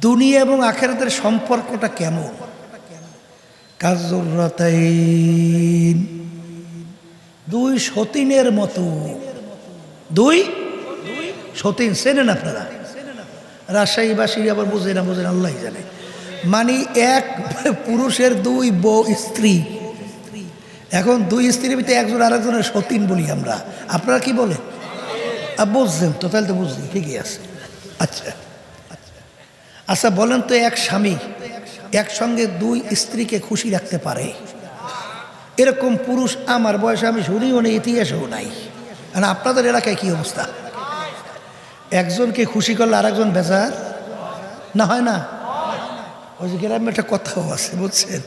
দুনিয়া এবং আখেরাতের সম্পর্কটা কেমন? দুই সতীনের মতো। দুই? সতীন, চেনেন আপনারা? রাজশাহীবাসী আবার বোঝে না বোঝেন আল্লাহ জানে। মানে এক পুরুষের দুই বউ, স্ত্রী। এখন দুই স্ত্রীর ভিতরে একজন আরেকজনের সতীন বলি আমরা। আপনারা কি বলেন? বুঝছেন তো, তাহলে তো বুঝলি ঠিকই আছে। আচ্ছা। আচ্ছা বলেন তো এক স্বামী একসঙ্গে দুই স্ত্রীকে খুশি রাখতে পারে। এরকম পুরুষ আমার বয়সে আমি শুনিও নেই ইতিহাসেও নাই। আর আপনাদের এলাকায় কি অবস্থা? একজনকে খুশি করলে আরেকজন বেজার? না হয় না? ওই যে গ্রামে একটা কথাও আছে, বুঝছেন?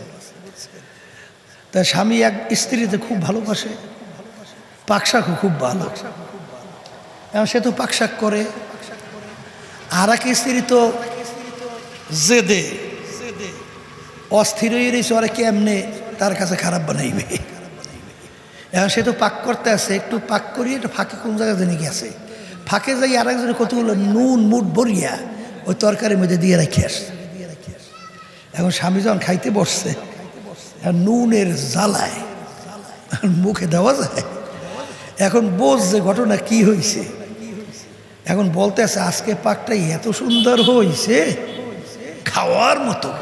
তা স্বামী এক স্ত্রীতে খুব ভালোবাসে, পাকশাকও খুব ভালো। এবং সে তো পাকশাক করে। আর এক স্ত্রী তো জেদে। অস্থির হয়ে রয়েছে, ওরা কেমনে তার কাছে খারাপ বানাইবে? এখন সে তো পাক করতে আছে, একটু পাক করিয়ে একটু ফাঁকে কোন জায়গায় জেনে গেছে ফাঁকে যাই আরেকজনের কতগুলো নুন, মুট ভরিয়া ওই তরকারির মধ্যে দিয়ে রাখি আসে এখন স্বামী যখন খাইতে বসছে নুনের জ্বালায়, মুখে দেওয়া যায়। এখন বোঝ যে ঘটনা কি হয়েছে এখন বলতে আছে, আজকে পাকটা এত সুন্দর হয়েছে খাওয়ার মতো।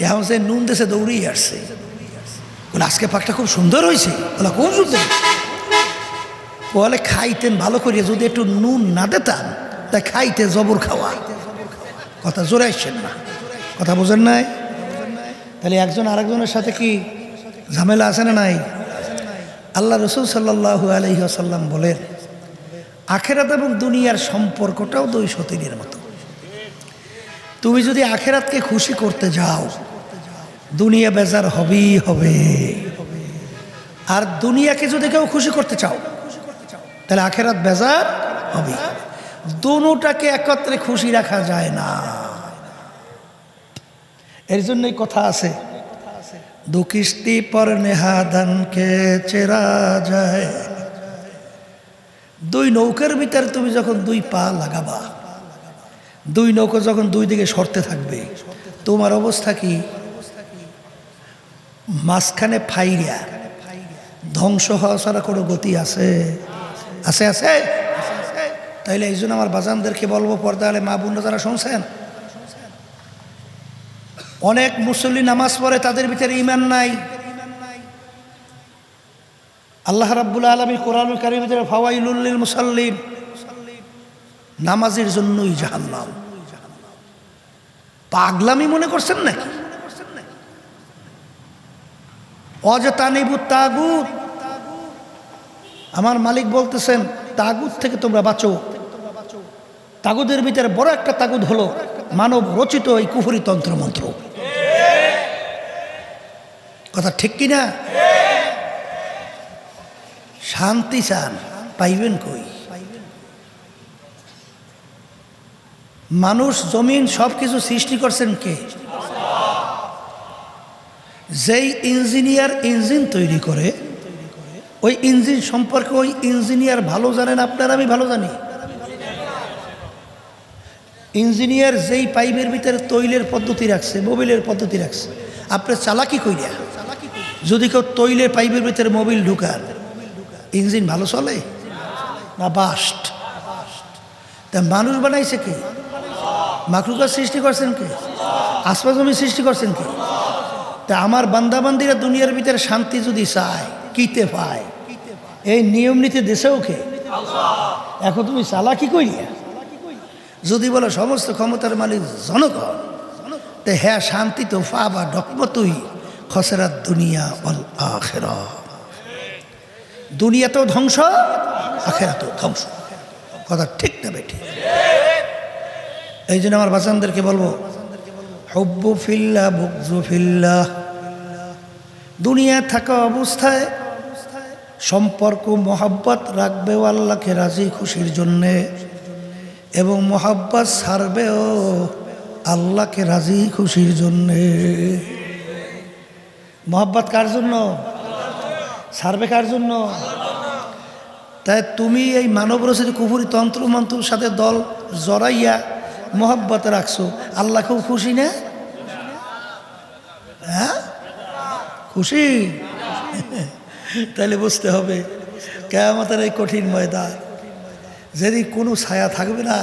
এখন সে নুন দেশে দৌড়িয়ে আসছে। বলে, আজকে পাকটা খুব সুন্দর হয়েছে। বলে, খুব সুন্দর। বলে, খাইতেন, ভালো করিয়া যদি একটু নুন না দিতাম তা খাইতে জবর খাওয়া। কথা জোরে আসছেন না। কথা বোঝেন নাই? তাহলে একজন আরেকজনের সাথে কি ঝামেলা আছে না নাই? আল্লাহ রসুল সাল্লাহু আলহি আসাল্লাম বলেন, আখেরাত এবং দুনিয়ার সম্পর্কটাও দুই সতীনের মতো। তুমি যদি আখেরাতকে খুশি করতে যাও, দুনিয়া বেজার হবেই হবে। আর দুনিয়াকে যদি কেউ খুশি করতে চাও, তাহলে আখেরাত বেজার হবে। দুটাকে একত্রে খুশি রাখা যায় না। এর জন্যই কথা আছে, দু কিস্তি পর নেহাদানকে চেরা যায়। দুই নৌকার ভিতরে তুমি যখন দুই পা লাগাবা দুই নৌকা যখন দুই দিকে সরতে থাকবে, তোমার অবস্থা কি? মাঝখানে ফাইরিয়া। ধ্বংস হওয়া ছাড়া কোনো গতি আছে? আছে আছে? তাইলে এই জন্য আমার বাজানদেরকে বলব পর্দা হলে মা বোনরা যারা শুনছেন, অনেক মুসল্লি নামাজ পড়ে, তাদের ভিতরে ইমান নাই। আল্লাহ রাব্বুল আলমী কোরআন কারির ভিতরে ফাওয়াইলুল্লিল মুসাল্লিন নামাজের জন্যই জাহান্নাম। পাগলামি মনে করছেন নাকি? অজতানিবু তাগুত। আমার মালিক বলতেছেন, তাগুত থেকে তোমরা বাঁচো। তাগুদের ভিতরে বড় একটা তাগুদ হলো মানব রচিত এই কুফুরি তন্ত্র মন্ত্র কথা ঠিক কিনা? শান্তি চান, পাইবেন কই? মানুষ জমিন সব কিছু সৃষ্টি করছেন কে? যেই ইঞ্জিনিয়ার ইঞ্জিন তৈরি করে, ওই ইঞ্জিন সম্পর্কে ওই ইঞ্জিনিয়ার ভালো জানেন আপনার, আমি ভালো জানি। ইঞ্জিনিয়ার যেই পাইপের ভিতরে তৈলের পদ্ধতি রাখছে, মোবিলের পদ্ধতি রাখছে আপনার চালাকি কইরা, যদি কেউ তৈলের পাইপের ভিতরে মোবিল ঢুকার, ইঞ্জিন ভালো চলে? না বাস্ট? তা মানুষ বানাইছে কে? মাকলুকার সৃষ্টি করছেন কে? আসপা জমি সৃষ্টি করছেন কে? তা আমার বান্দাবান্দিরা দুনিয়ার ভিতরে শান্তি যদি চায়, কিতে পায়? এই নিয়ম নীতি দেশেও কে এখন তুমি চালাকি করিয়া, যদি বলো সমস্ত ক্ষমতার মালিক জনগণ, তে হ্যাঁ শান্তি তো ফা বা ডকমতুই খসরাত দুনিয়া অল আখেরা। দুনিয়াতেও ধ্বংস, আখেরাতেও ধ্বংস। কথা ঠিক না বেঠি এই জন্য আমার বাচ্চাদেরকে বলব, হব্বু ফিল্লা বুকজু ফিল্লা। দুনিয়া থাকা অবস্থায় সম্পর্ক, মহাব্বত রাখবেও আল্লাহকে রাজি খুশির জন্যে এবং মহাব্বত ছাড়বেও আল্লাহকে রাজি খুশির জন্যে। মহাব্বত কার জন্য? ছাড়বে কার জন্য? তাই তুমি এই মানব রচিত কুফুরি তন্ত্র মন্ত্রর সাথে দল জড়াইয়া মোহব্বত রাখছো। আল্লাহ খুব খুশি না? হ্যাঁ? খুশি? তাহলে বুঝতে হবে, কেয়ামতের এই কঠিন ময়দান, যেদিন কোনো ছায়া থাকবে না,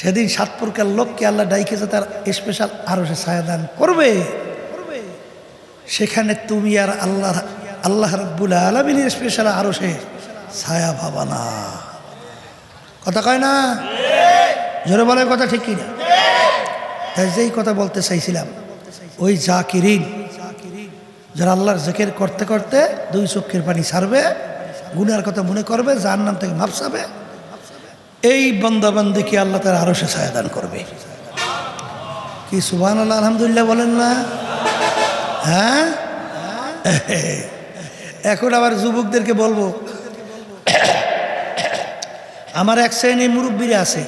সেদিন সাত প্রকার লোককে আল্লাহ ডাইকেছে তার স্পেশাল আরও সে ছায়া দান করবে। সেখানে তুমি আর আল্লাহ আল্লাহ রব্বুল আলমিনের স্পেশাল আরও সে ছায়া ভাবানা। কথা কয় না? জোরে বলার কথা ঠিক কিনা? তাই যেই কথা বলতে চাইছিলাম, ওই জাকিরিন, যারা আল্লাহর জেকের করতে করতে দুই চক্ষের পানি ছাড়বে, গুনার কথা মনে করবে যার নাম থেকে মাপসাবে এই বন্দাবান্দিকে আল্লাহ তার আরও সে ছায়াদান করবে। কি সুবান আল্লাহ আলহামদুলিল্লাহ বলেন না? হ্যাঁ? এখন আবার যুবকদেরকে বলব, আমার এক শ্রেণির মুরব্বীরা আছে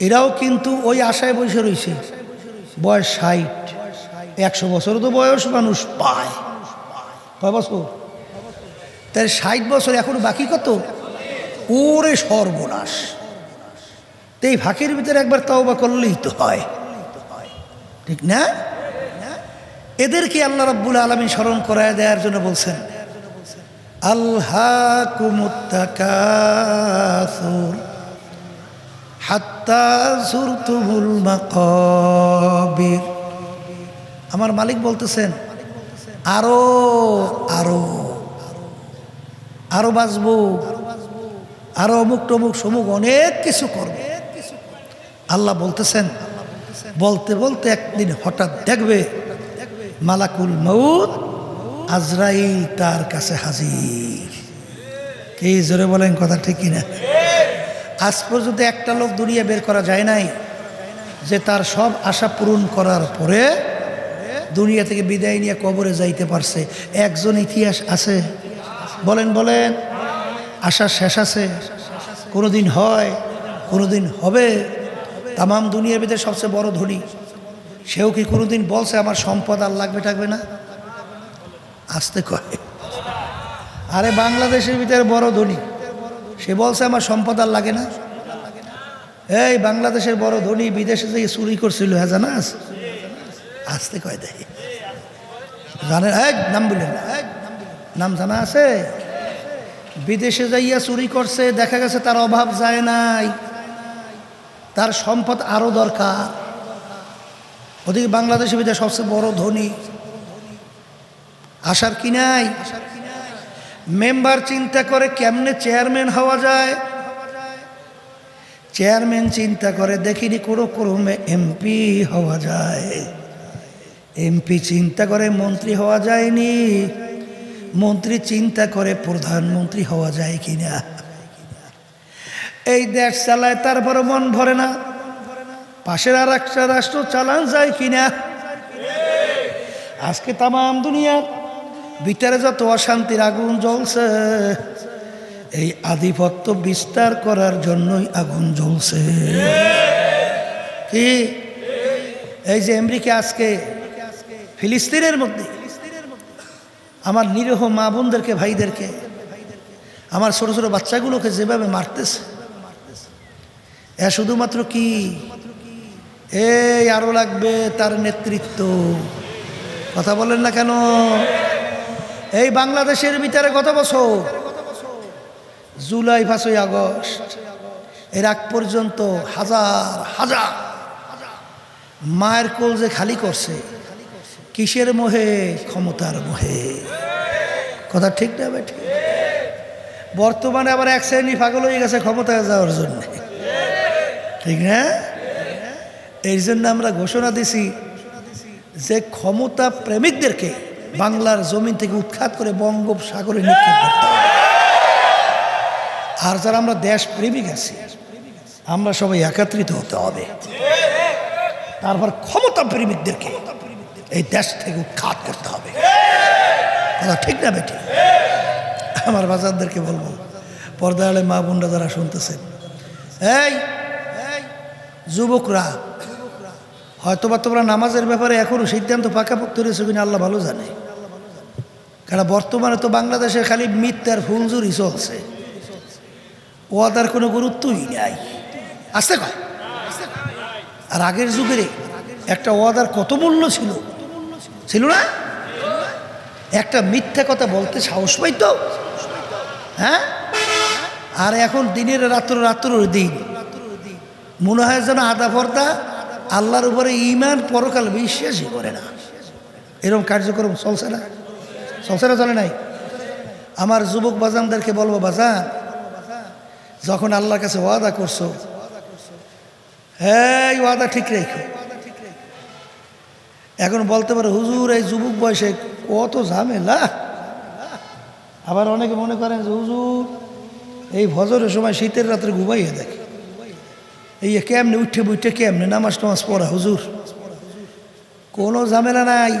এরাও কিন্তু ওই আশায় বসে রয়েছে বয়স ষাট। একশো বছর তো বয়স মানুষ পায়। কয় বছর? তাই ষাট বছর এখন বাকি কত? ওরে সর্বনাশ। তো এই ফাঁকের ভিতরে একবার তওবা করলেই তো হয়। ঠিক না? এদেরকে আল্লাহ রাব্বুল আলমী স্মরণ করায় দেওয়ার জন্য বলছেন আল্লাহ কুমুত্তাকাসুর আমার মালিক বলতেছেন, আরও আরও আরও বাঁচবো আরও অমুক টমুক সমুক অনেক কিছু করবে। আল্লাহ বলতেছেন, বলতে বলতে একদিন হঠাৎ দেখবে মালাকুল মৌত আজরাইল তার কাছে হাজির। কি জোরে বলেন কথা ঠিক কিনা? আজ পর্যন্ত একটা লোক দুনিয়া বের করা যায় নাই, যে তার সব আশা পূরণ করার পরে দুনিয়া থেকে বিদায় নিয়ে কবরে যাইতে পারছে। একজন ইতিহাস আছে? বলেন বলেন। আশা শেষ আছে? কোনোদিন হয়, কোনোদিন হবে? তামাম দুনিয়ার ভিতরে সবচেয়ে বড় ধনী। সেও কি কোনোদিন বলছে, আমার সম্পদ আর লাগবে থাকবে না আসতে কয়। আরে বাংলাদেশের ভিতরে বড় ধনী। সে বলছে, আমার সম্পদ আর লাগে না। এই বাংলাদেশের বড় ধনী বিদেশে যে চুরি করছিল হ্যাঁ জানাস আসতে কয় দেয়? জানেন, এক নাম বললেন নাম জানা আছে? বিদেশে যাইয়া চুরি করছে, দেখা গেছে তার অভাব যায় নাই। তার সম্পদ আরও দরকার। ওদিকে বাংলাদেশের ভিতরে সবচেয়ে বড় ধনী। আসার কি নাই? মেম্বার চিন্তা করে কেমনে চেয়ারম্যান হওয়া যায়? চেয়ারম্যান চিন্তা করে দেখিনি কোনো ক্রমে এমপি হওয়া যায়। এমপি চিন্তা করে মন্ত্রী হওয়া যায়নি। মন্ত্রী চিন্তা করে প্রধানমন্ত্রী হওয়া যায় কিনা? এই দেশ চালায়, তারপর মন ভরে না। পাশের আর একটা রাষ্ট্র চালান যায় কিনা? আজকে তামাম দুনিয়ার ভিতরে যত অশান্তির আগুন জ্বলছে, এই আধিপত্য বিস্তার করার জন্যই আগুন জ্বলছে। কি? এই যে আমেরিকা আজকে, ফিলিস্তিনের মধ্যে, আমার নিরীহ মা বোনদেরকে, ভাইদেরকে, আমার ছোট ছোট বাচ্চাগুলোকে যেভাবে মারতেছে, এ শুধুমাত্র কি? এই আরও লাগবে তার নেতৃত্ব। কথা বলেন না কেন? এই বাংলাদেশের ভিতরে কত বছর? জুলাই পাঁচই আগস্ট। এর আগ পর্যন্ত হাজার হাজার। মায়ের কোল যে খালি করছে, কিসের মোহে? ক্ষমতার মোহে। কথা ঠিক না ভাই, ঠিক। বর্তমানে আবার এক শ্রেণি পাগল হয়ে গেছে ক্ষমতায় যাওয়ার জন্য। ঠিক না? এই জন্য আমরা ঘোষণা দিছি যে ক্ষমতা প্রেমিকদেরকে বাংলার জমিন থেকে উৎখাত করে বঙ্গোপসাগরে নিক্ষেপ করতে আর যারা আমরা দেশ প্রেমিক আছি, আমরা সবাই একত্রিত হতে হবে। তারপর ক্ষমতা প্রেমিকদেরকে এই দেশ থেকে উৎখাত করতে হবে। কথা ঠিক না বেটি আমার বাজারদেরকে বলব পর্দালে মা বোনরা যারা শুনতেছেন, এই, যুবকরা, হয়তোবা তোমরা নামাজের ব্যাপারে এখনও সিদ্ধান্ত পাকাপোক্ত রয়েছে কিনা আল্লাহ ভালো জানে। কারণ বর্তমানে তো বাংলাদেশে খালি মিথ্যার ফুলজুরি চলছে ওয়াদার কোনো গুরুত্বই নাই। আসতে কয়? আর আগের যুগের একটা ওয়াদার কত মূল্য ছিল? ছিল না? একটা মিথ্যা কথা বলতে সাহস পাই তো হ্যাঁ? আর এখন দিনের রাত্র রাত্র দিন। মনে হয় যেন আদা পর্দা আল্লাহর উপরে ইমান পরকাল বিশ্বাসই করে না। এরকম কার্যক্রম চলছে না? না চলে নাই? আমার যুবক বাজানদেরকে বলব, বাজান, যখন আল্লাহর কাছে ওয়াদা করছ হ্যাঁ ওয়াদা ঠিক রেখো। এখন বলতে পারে, হুজুর, এই যুবক বয়সে কত ঝামেলা? আবার অনেকে মনে করেন যে, হুজুর, এই ভজরের সময় শীতের রাত্রে ঘুমাইয়ে দেখে। এই কেমনে উঠে বুঠে কেমনে নামাজ টামাজ পড়া, হুজুর? কোনো ঝামেলা নাই।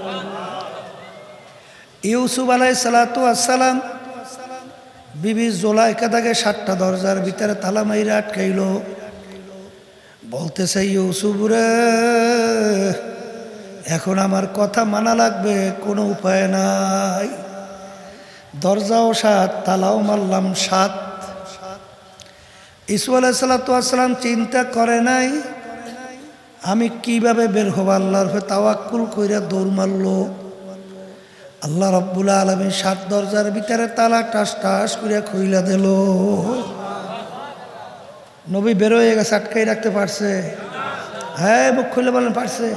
ইউসুফ আলাই সালাতু আসসালাম বিবি জোলাইকা তাকে সাতটা দরজার ভিতরে তালা মাইরা আটকাইল। বলতেছে, ইউসুফ রে, এখন আমার কথা মানা লাগবে, কোনো উপায় নাই। দরজাও সাত, তালাও মারলাম সাত। ইসু আলাইসাল্লাম চিন্তা করে নাই, আমি কীভাবে বের হব? আল্লাহর তাওয়াক্কুল কইরা দৌড় মারলো। আল্লাহ রব্বুল আলমী সাত দরজার ভিতরে তালা টাস টাস করে খুইলা দিল। নবী বেরোয় গেছে, আটকাই রাখতে পারছে। হ্যাঁ মুখ খুলে বলেন, পারছে।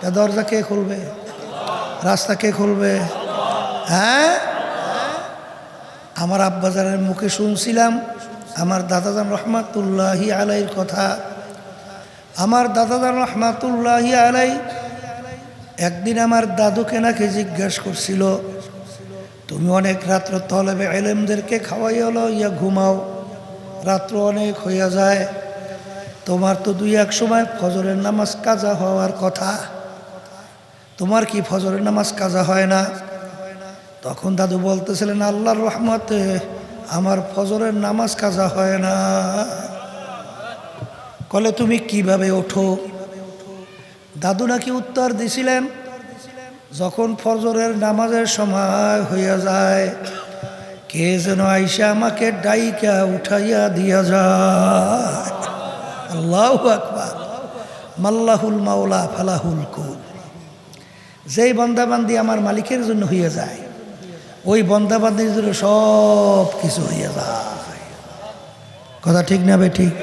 তা দরজা কে খুলবে? রাস্তা কে খুলবে? হ্যাঁ? আমার আব্বাজারের মুখে শুনছিলাম, আমার দাদাজান রহমাতুল্লাহি আলাইর কথা। আমার দাদাজান রহমাতুল্লাহি আলাই একদিন আমার দাদুকে নাকি জিজ্ঞাসা করছিল, তুমি অনেক রাত্র তলবে এলেমদেরকে খাওয়াই হলো ইয়া ঘুমাও, রাত্র অনেক হইয়া যায়, তোমার তো দুই এক সময় ফজরের নামাজ কাজা হওয়ার কথা। তোমার কি ফজরের নামাজ কাজা হয় না? তখন দাদু বলতেছিলেন, আল্লাহর রহমতে আমার ফজরের নামাজ কাজা হয় না। কলে তুমি কীভাবে ওঠো? দাদু নাকি উত্তর দিছিলেন? যখন ফজরের নামাজের সময় হইয়া যায়, কে যেন আইসা আমাকে ডাইকা উঠাইয়া দিয়া যায়। আল্লাহ আকবার। মাল্লাহুল মাওলা ফালাহুল কুল। যেই বন্দাবান্দি আমার মালিকের জন্য হইয়া যায়, ওই বন্দাবান্দির জন্য সব কিছু হইয়া যায়। কথা ঠিক না বে ঠিক?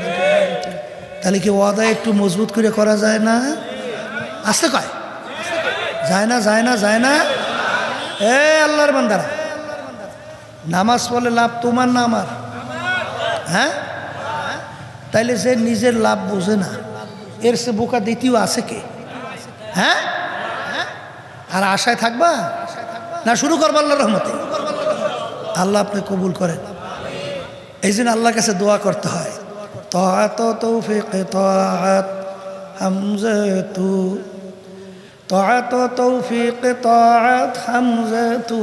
তাহলে কি ওয়াদা একটু মজবুত করে করা যায় না? আসতে কয়। যায় না যায় না যায় না। এ আল্লাহর বান্দারা। নামাজ পড়লে লাভ তোমার না আমার? হ্যাঁ? তাইলে সে নিজের লাভ বোঝে না। এর সে বোকা দ্বিতীয় আছে কে? হ্যাঁ? আর আশায় থাকবা? না, শুরু করব আল্লাহর রহমতে। আল্লাহ আপনি কবুল করেন। এই জন্য আল্লাহর কাছে দোয়া করতে হয়। তাত তৌফিক তাত তাত তৌফিক তাত হামজতু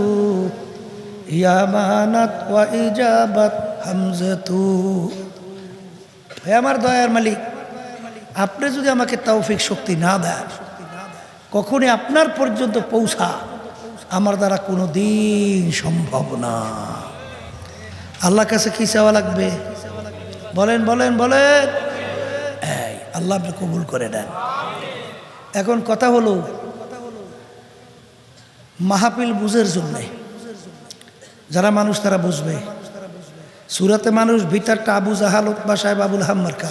ইয়ামানাত ওয়া ইজাবাত হামজতু হে আমার দয়ার মালিক, আপনি যদি আমাকে তৌফিক শক্তি না দেন, কখনই আপনার পর্যন্ত পৌঁছা আমার দ্বারা কোনো দিন সম্ভব না। আল্লাহ কাছে কি চাওয়া লাগবে? বলেন বলেন বলেন। আল্লাহ আপনি কবুল করে দেন এখন কথা হলো মাহাপিল বুঝের জন্যে। যারা মানুষ তারা বুঝবে। সুরাতে মানুষ ভিতরটা আবু জাহাল বা সাহেব, আবুল হাম্মারকা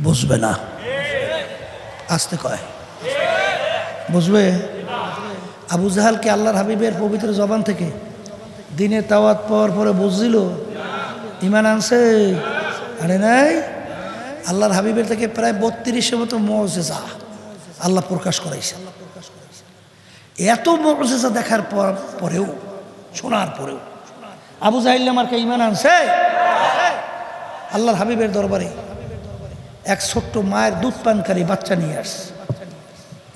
বুঝবে না। আসতে কয়। বুঝবে? আবু জাহালকে আল্লাহর হাবিবের পবিত্র জবান থেকে দিনে তাওয়াত পাওয়ার পরে বুঝছিল? ইমান আনছে? আরে নাই? আল্লাহর হাবিবের থেকে প্রায় বত্রিশের মতো মজেজা। আল্লাহ প্রকাশ করাইছে এত মজেজা দেখার পর, পরেও, শোনার পরেও, আবু জাহিল আমারকে ইমান আনছে? আল্লাহর হাবিবের দরবারে এক ছোট্ট মায়ের দুধ পানকারী বাচ্চা নিয়ে আসছে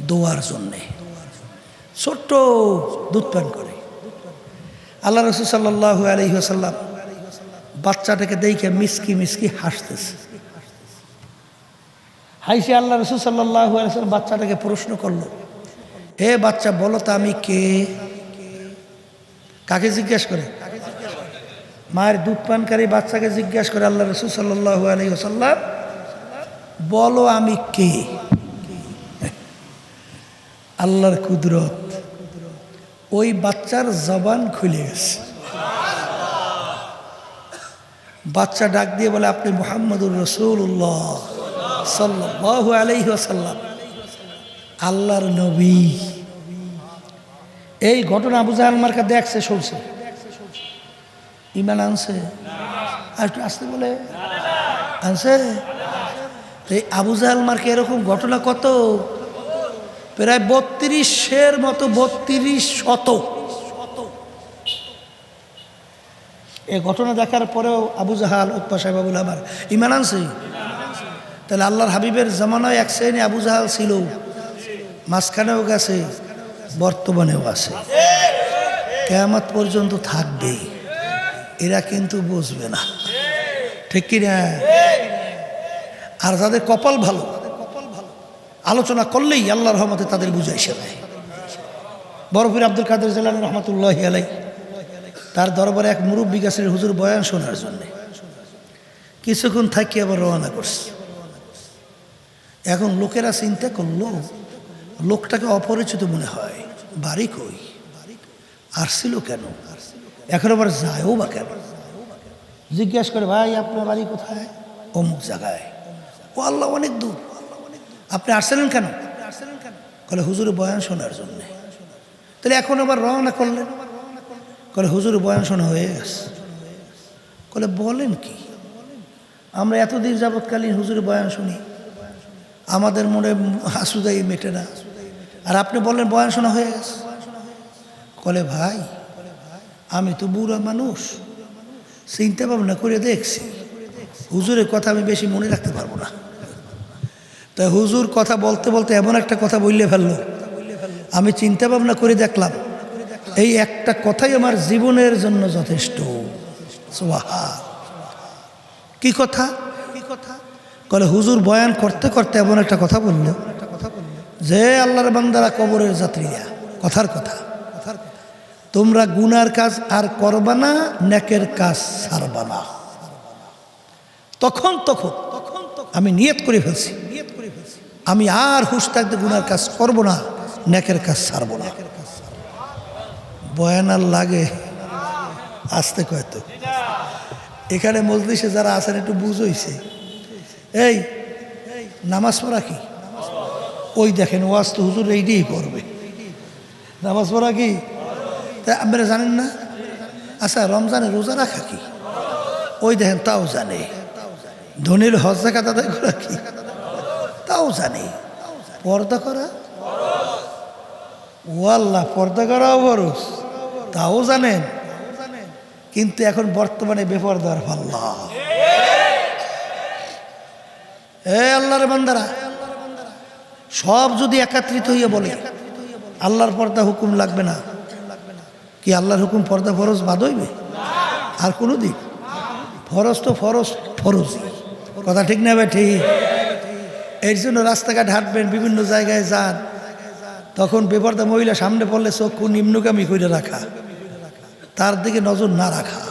দোয়ার জন্যে। ছোট্ট দুধ পান করে। আল্লাহ রসুল সাল্লাহ আলহিহাসাল্লাম বাচ্চাটাকে দেখে মিসকি মিসকি হাসতেছে। হাইসে আল্লাহ রসুল সাল্লাহ বাচ্চাটাকে প্রশ্ন করল হে বাচ্চা বলো তো আমি কে? কাকে জিজ্ঞেস করে? মায়ের দুধ পানকারী বাচ্চাকে জিজ্ঞাসা করে আল্লাহ রসুল সাল্লাহ আলী সাল্লাম বলো আমি কে? আল্লাহর কুদরত, ওই বাচ্চার জবান খুলে গেছে। বাচ্চা ডাক দিয়ে বলে, আপনি মোহাম্মদুর রসুল্লাহ আল্লাহর নবী। এই ঘটনা আবু জাহাল মার্কা দেখছে, শুনছে। ইমান আনছে। আর একটু আসতে বলে। আনছে? এই আবু জাহাল মার্কে এরকম ঘটনা কত? প্রায় বত্রিশের মতো, বত্রিশ শত। এই ঘটনা দেখার পরেও আবু জাহাল উৎপা সাহেব আবুল আমার ইমান আনছে? তাহলে আল্লাহর হাবিবের জামানায় এক শ্রেণি আবু জাহাল ছিল। মাঝখানেও গেছে, বর্তমানেও আছে। কেয়ামত পর্যন্ত থাকবে। এরা কিন্তু বুঝবে না। ঠিক কিনা আর যাদের কপাল ভালো। আলোচনা করলেই আল্লাহর রহমতে তাদের বুঝাই সে বরফির আব্দুল কাদের জেলান রহমতুল্লাহ আলাই তার দরবারে এক মুরব্বী গাছের হুজুর বয়ান শোনার জন্য। কিছুক্ষণ থাকি আবার রওনা করছে। এখন লোকেরা চিন্তা করল, লোকটাকে অপরিচিত মনে হয়, বাড়ি কই? আসছিল কেন? এখন আবার যায়ও বা কেন? জিজ্ঞাসা করে, ভাই, আপনার বাড়ি কোথায়? অমুক জায়গায়। ও আল্লাহ, অনেক দূর। আপনি আসছিলেন কেন? কলে, হুজুর, বয়ান শোনার জন্য। তাহলে এখন আবার রওনা করলেন। কলে, হুজুর, বয়ান শোনা হয়ে গেছে। কলে, বলেন কি? আমরা এতদিন যাবৎকালীন হুজুর বয়ান শুনি। আমাদের মনে হাসুদাই মেটে না। আর আপনি বললেন, বয়ান শোনা হয়ে গেছে। কলে ভাই, আমি তো বুড়া মানুষ। চিন্তা ভাবনা করে দেখছি। হুজুরের কথা আমি বেশি মনে রাখতে পারব না। তাই হুজুর কথা বলতে বলতে এমন একটা কথা বললে ফেলল। আমি চিন্তা ভাবনা করে দেখলাম, এই একটা কথাই আমার জীবনের জন্য যথেষ্ট। সোহা কি কথা কি কথা? কলে হুজুর বয়ান করতে করতে এমন একটা কথা বলল যে, আল্লাহর বান্দারা কবরের যাত্রীরা। কথার কথা। তোমরা গুনার কাজ আর করবা না, নেকের কাজ ছাড়বা না। তখন তখন আমি নিয়ত করে ফেলছি। আমি আর হুশ থাকতে গুনার কাজ করব না, নেকের কাজ ছাড়ব না। বয়ান আর লাগে আসতে কয়তো। এখানে মজলিসে যারা আছেন একটু বুঝ হইছে। এই, নামাজ পড়া কি? ওই দেখেন, ওয়াজ তো হুজুর এইটাই করবে। নামাজ পড়া কি? তা আপনারা জানেন না? আচ্ছা রমজানে রোজা রাখা কি? ওই দেখেন, তাও জানে। ধনির হজ জাকাত আদায় করা কি? তাও জানে। পর্দা করা? ও আল্লাহ পর্দা করাও বরস তাও জানেন। কিন্তু এখন বর্তমানে বেপরদার পাল্লা। এ আল্লাহর বান্দারা, সব যদি একত্রিত হইয়া বলে, আল্লাহর পর্দা হুকুম লাগবে না, কি আল্লাহর হুকুম পর্দা ফরজ বাদ হইবে? আর কোনো দিক ফরজ তো ফরজ ফরজ। কথা ঠিক না ভাই, ঠিক। এর জন্য রাস্তাঘাট হাঁটবেন, বিভিন্ন জায়গায় যান। তখন বেপর্দা মহিলা সামনে পড়লে চক্ষু নিম্নগামী করে রাখা। তার দিকে নজর না রাখা।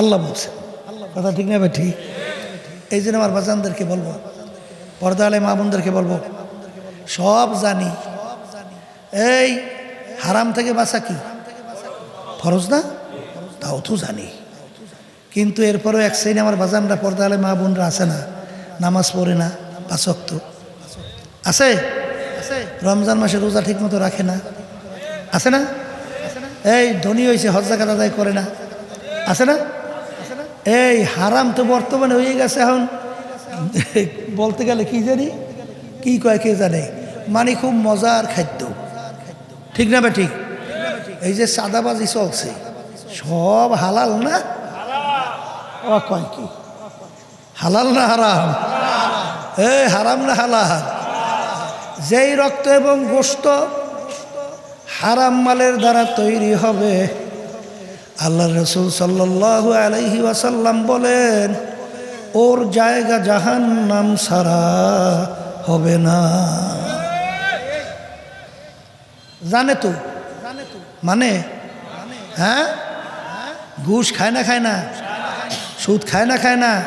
আল্লাহ বলছে কথা ঠিক না ভাই, ঠিক? এই জন্য আমার বাজানদেরকে বলব পর্দা আলে মা বোনদেরকে বলব, সব জানি। এই হারাম থেকে বাঁচা কি? ফরজ না? তাও তো জানি। কিন্তু এরপরেও এক শ্রেণি আমার বাজানরা পর্দা আলে মা বোনরা আছে না, নামাজ পড়ে না পাঁচক্ত আছে? রমজান মাসে রোজা ঠিক মতো রাখে না। আছে না? এই ধনী হয়েছে হজ জাকাত আদায় করে না। আছে না? এই হারাম তো বর্তমানে হয়ে গেছে এখন। বলতে গেলে কি জানি? কি কয় কে জানে? মানে খুব মজার খাদ্য। ঠিক না ঠিক? এই যে সাদাবাজি চলছে। সব হালাল না? কয় কি? হালাল না হারাম? এ হারাম না হালাল। যেই রক্ত এবং গোস্ত হারাম মালের দ্বারা তৈরি হবে। আল্লাহ রসুল সাল্লাহ আলহি ওয়াসাল্লাম বলেন, ওর জায়গা জাহান নাম সারা হবে না। জানে তো? মানে? হ্যাঁ? ঘুষ খায় না খায় না? সুদ খায় না খায় না?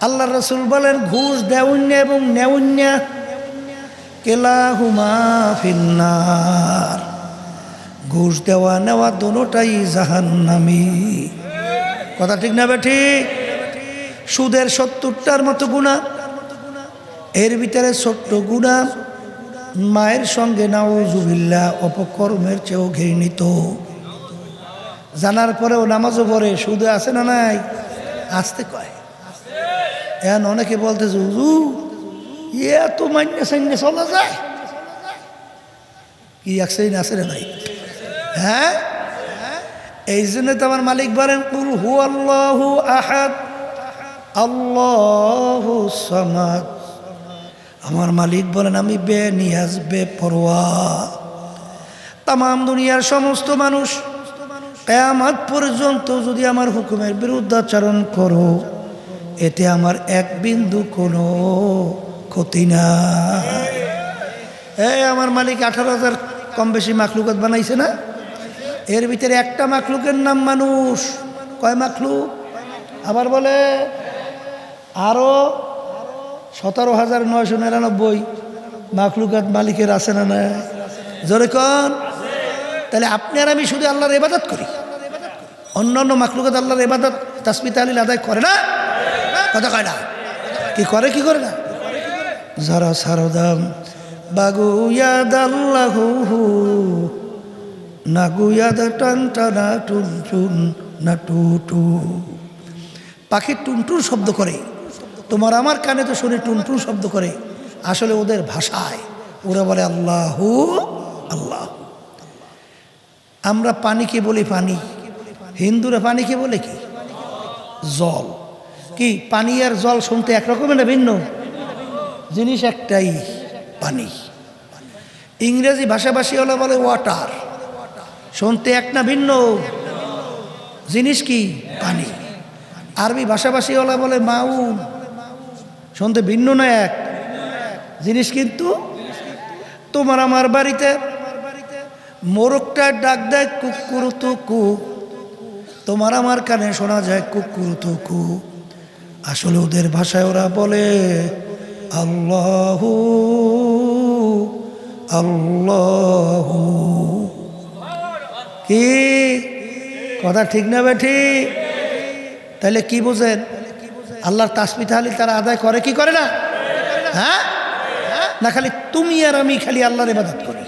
আল্লাহ রসুল বলেন, ঘুষ দেউন্য এবং নেউন্য কেলাহুমা ফিন্নার। ঘুষ দেওয়া নেওয়া দোনোটাই জাহান্নামি। কথা ঠিক না ঠিক সুদের সত্তরটার মতো গুণা। এর ভিতরে ছোট্ট গুণা, মায়ের সঙ্গে নাওজুবিল্লা অপকর্মের চেয়েও ঘৃণিত। জানার পরেও নামাজও পড়ে, সুদে আছে না নাই? আসতে কয়। এখন অনেকে বলতেছে হুজু ইয়ে তো মান্য সাইন্য চলা যায়? কি একসাইন আছে না নাই হ্যাঁ? এই জন্য তো আমার মালিক বলেন, কুল হু আল্লাহ আহাদ, আল্লাহ সামাদ। আমার মালিক বলেন, আমি বে নিয়াজ বে পরোয়া তাম দুনিয়ার সমস্ত মানুষ কেয়ামাত পর্যন্ত যদি আমার হুকুমের বিরুদ্ধাচরণ করো, এতে আমার এক বিন্দু কোনো ক্ষতি না এই আমার মালিক আঠারো হাজার কম বেশি মাখলুকত বানাইছে না? এর ভিতরে একটা মাখলুকের নাম মানুষ। কয় মাখলুক? আবার বলে আরও সতেরো হাজার নয়শো নিরানব্বই মাখলুকাত মালিকের আছে না নাই? জোরে কন। তাহলে আপনি আর আমি শুধু আল্লাহর এবাদত করি। অন্যান্য মাখলুকাত আল্লাহর এবাদত তাসমিত আলীল আদায় করে না? কথা কয় না। কি করে কি করে না? যারা সারদাম বাগু ইয়াদ আল্লাহ না গুয়াদ টান না টু টু পাখির টুনটুন শব্দ করে। তোমার আমার কানে তো শুনে টুনটুন শব্দ করে। আসলে ওদের ভাষায়। ওরা বলে, আল্লাহ আল্লাহ। আমরা পানিকে বলি পানি। হিন্দুরা পানিকে বলে কি? জল। কি, পানি আর জল শুনতে একরকমের না ভিন্ন? জিনিস একটাই, পানি। ইংরেজি ভাষাভাষী হলে বলে, ওয়াটার। শুনতে এক না ভিন্ন। জিনিস কি? পানি। আরবি ভাষাভাষী ওলা বলে মাউন। শুনতে ভিন্ন না এক। জিনিস কিন্তু তোমার আমার বাড়িতে। মোরগটা ডাক দেয় কুকুর কু তোমার আমার কানে শোনা যায় কুকুর কু আসলে ওদের ভাষায় ওরা বলে, আল্লাহ আল্লাহ। কি? কথা ঠিক না বেঠি তাহলে কি বোঝেন? আল্লাহর তাসমি তাহলে তারা আদায় করে, কি করে না? হ্যাঁ? না, খালি তুমি আর আমি খালি আল্লাহর ইবাদত করি।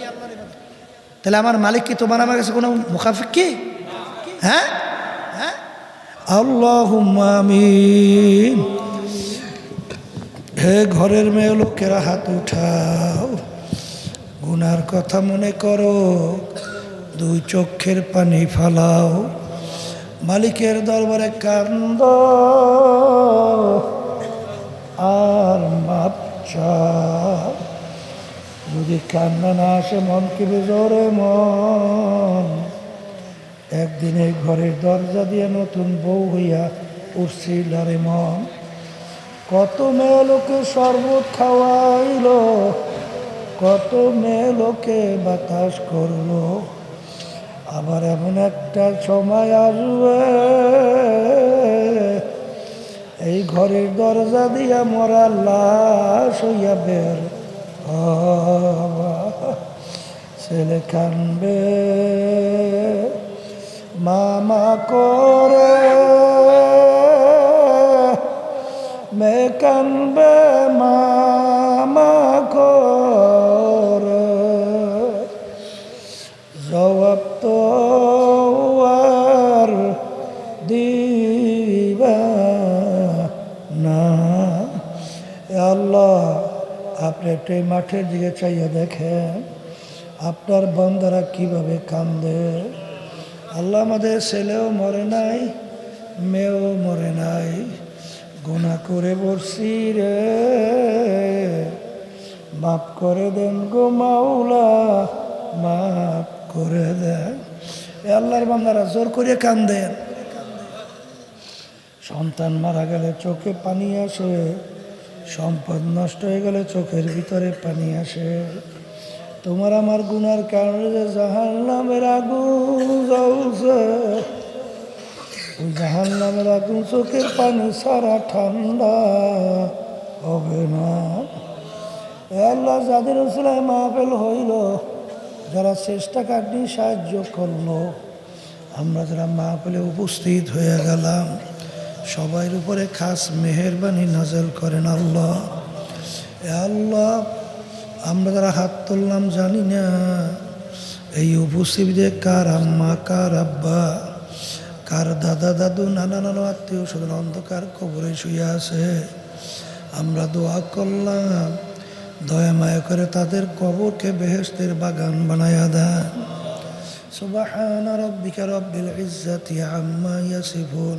তাহলে আমার মালিক কি তোমার আমার কাছে কোনো মুখাফিক কি? হ্যাঁ? আল্লাহ হে ঘরের মেয়ে লোকেরা, হাত উঠাও। গুনার কথা মনে করো। দুই চক্ষের পানি ফালাও। মালিকের দরবারে কান্দ। আর যদি কান্না না আসে, মন কি জোরে মন। একদিন ঘরের দরজা দিয়ে নতুন বউ হইয়া উঠছিল রে মন। কত মেয়ে লোকে শরবত খাওয়াইল, কত মেয়ে লোকে বাতাস করল। আবার এমন একটা সময় আসবে। এই ঘরের দরজা দিয়া মরা লাশ হইয়া বের। ছেলে কানবে। মামা করে। মে কানবে মামা করে। না। আল্লাহ, আপনি একটু মাঠের দিকে চাইয়া দেখেন, আপনার বন্ধারা কীভাবে কান্দে। আল্লাহ আমাদের ছেলেও মরে নাই, মেয়েও মরে নাই। গুণা করে বসছি রে। মাফ করে দেন গো মাওলা, মাফ করে দেন। আল্লাহর বান্দারা জোর করে কান্দেন। সন্তান মারা গেলে চোখে পানি আসে, সম্পদ নষ্ট হয়ে গেলে চোখের ভিতরে পানি আসে। তোমার আমার গুনার কারণে জাহান নামের আগুন জাহান নামের আগুন চোখের পানি সারা ঠান্ডা হবে না। আল্লাহ যাদের উসলায় মাহফেল হইল, যারা চেষ্টা কাটনি সাহায্য করল, আমরা যারা মাহফিলে উপস্থিত হয়ে গেলাম। সবাই উপরে খাস মেহরবানি নাজল করেন আল্লাহ। আল্লাহ, আমরা যারা হাত তুললাম জানি না, এই উপস্থিতিতে কার আম্মা, কার আব্বা, কার দাদা, দাদু, নানা নানা, আত্মীয় স্বজন, অন্ধকার কবরে শুয়ে আছে। আমরা দোয়া করলাম, দয়া মায়া করে তাদের কবরকে বেহেস্তের বাগান বানায়া দেন। সুবাহান রব্বিকা রব্বিল ইজ্জাতি আম্মা ইয়াসিফুন।